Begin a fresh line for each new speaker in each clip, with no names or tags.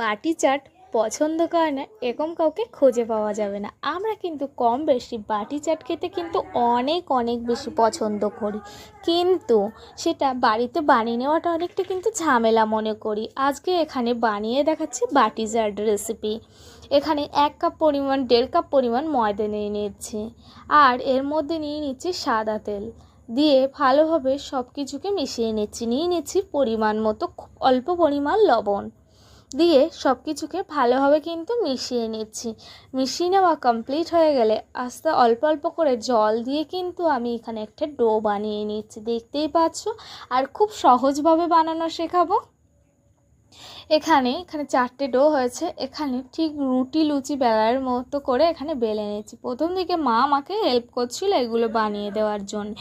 বাটি চাট পছন্দ করে না, এরকম কাউকে খুঁজে পাওয়া যাবে না। আমরা কিন্তু কম বেশি বাটি চাট খেতে কিন্তু অনেক অনেক বেশি পছন্দ করি। কিন্তু সেটা বাড়িতে বানিয়ে নেওয়াটা অনেকটা কিন্তু ঝামেলা মনে করি। আজকে এখানে বানিয়ে দেখাচ্ছি বাটি চাট রেসিপি এখানে এক কাপ পরিমাণ, দেড় কাপ পরিমাণ ময়দা নিয়ে নিচ্ছি। আর এর মধ্যে নিয়ে নিচ্ছি সাদা তেল। দিয়ে ভালোভাবে সব কিছুকে মিশিয়ে নিচ্ছি। নিয়ে নিচ্ছি পরিমাণ মতো অল্প পরিমাণ লবণ। দিয়ে সব কিছুকে ভালোভাবে কিন্তু মিশিয়ে নিচ্ছি। মিশিয়ে নেওয়া কমপ্লিট হয়ে গেলে আস্তে অল্প অল্প করে জল দিয়ে কিন্তু আমি এখানে একটা ডো বানিয়ে নিচ্ছি। দেখতেই পাচ্ছ? আর খুব সহজভাবে বানানো শেখাবো। এখানে এখানে চারটে ডো হয়েছে। এখানে ঠিক রুটি লুচি বেলার মতো করে এখানে বেলে নিয়েছি। প্রথম দিকে মা আমাকে হেল্প করছিল এগুলো বানিয়ে দেওয়ার জন্য।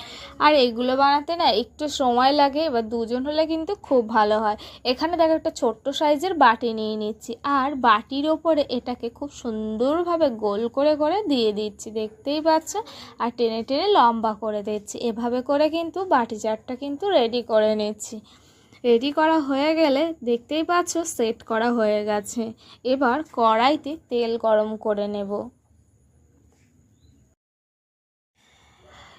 আর এগুলো বানাতে না একটু সময় লাগে, এবার দুজন হলে কিন্তু খুব ভালো হয়। এখানে দেখো একটা ছোট্ট সাইজের বাটি নিয়ে নিচ্ছি। আর বাটির ওপরে এটাকে খুব সুন্দরভাবে গোল করে করে দিয়ে দিচ্ছি, দেখতেই পাচ্ছ? আর টেনে টেনে লম্বা করে দিচ্ছি। এভাবে করে কিন্তু বাটি চারটা কিন্তু রেডি করে নিচ্ছি। রেডি করা হয়ে গেলে দেখতেই পাচ্ছ সেট করা হয়ে গেছে। এবার কড়াইতে তেল গরম করে নেব।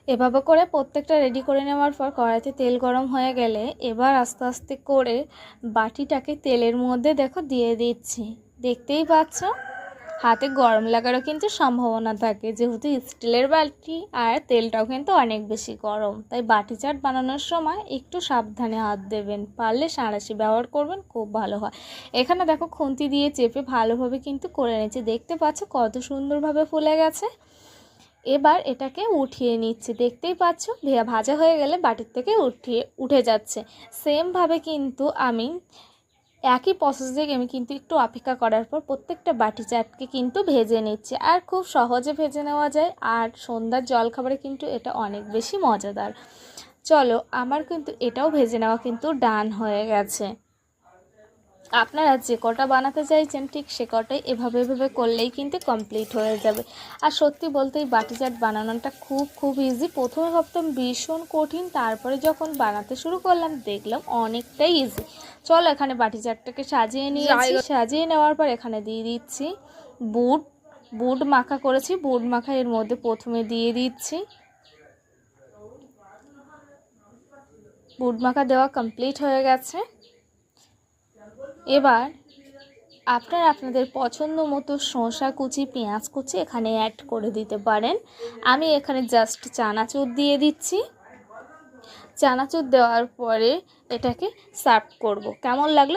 এভাবে করে প্রত্যেকটা রেডি করে নেওয়ার পর কড়াইতে তেল গরম হয়ে গেলে এবার আস্তে আস্তে করে বাটিটাকে তেলের মধ্যে দেখো দিয়ে দিচ্ছি। দেখতেই পাচ্ছ? হাতে গরম লাগারও কিন্তু সম্ভাবনা থাকে। যেহেতু স্টিলের বাটি আর তেলটাও কিন্তু অনেক বেশি গরম। তাই বাটি চাট বানানোর সময় একটু সাবধানে হাত দেবেন। পারলে সাঁড়াশি ব্যবহার করবেন, খুব ভালো হয়। এখানে দেখো খুন্তি দিয়ে চেপে ভালোভাবে কিন্তু করে নিচ্ছে। দেখতে পাচ্ছ কত সুন্দরভাবে ফুলে গেছে। এবার এটাকে উঠিয়ে নিচ্ছি। দেখতেই পাচ্ছ ভাজা হয়ে গেলে বাটির থেকে উঠিয়ে, উঠে যাচ্ছে। সেমভাবে কিন্তু আমি একই প্রসেস প্রসেসে আমি কিন্তু একটু অপেক্ষা করার পর প্রত্যেকটা বাটি চাটকে কিন্তু ভেজে নিচ্ছি। আর খুব সহজে ভেজে নেওয়া যায়। আর সন্ধ্যার জলখাবারে কিন্তু এটা অনেক বেশি মজাদার। চলো, আমার কিন্তু এটাও ভেজে নেওয়া কিন্তু ডান হয়ে গেছে। আপনারা যে কটা বানাতে চাইছেন ঠিক সে কটাই এভাবে এভাবে করলেই কিন্তু কমপ্লিট হয়ে যাবে। আর সত্যি বলতে এই বাটি চাট বানানোটা খুব খুব ইজি প্রথমে ভাবতাম ভীষণ কঠিন তারপরে যখন বানাতে শুরু করলাম দেখলাম অনেকটাই ইজি চলো এখানে বাটি চাটটাকে সাজিয়ে নিয়েছি। সাজিয়ে নেওয়ার পর এখানে দিয়ে দিচ্ছি বুট। বুট মাখা করেছি। বুট মাখা এর মধ্যে প্রথমে দিয়ে দিচ্ছি। বুট মাখা দেওয়া কমপ্লিট হয়ে গেছে। এবার আপনার আপনাদের পছন্দ মতো শসা কুচি, পেঁয়াজ কুচি এখানে অ্যাড করে দিতে পারেন। আমি এখানে জাস্ট চানাচুর দিয়ে দিচ্ছি। চানাচুর দেওয়ার পরে এটাকে সার্ভ করব। কেমন লাগল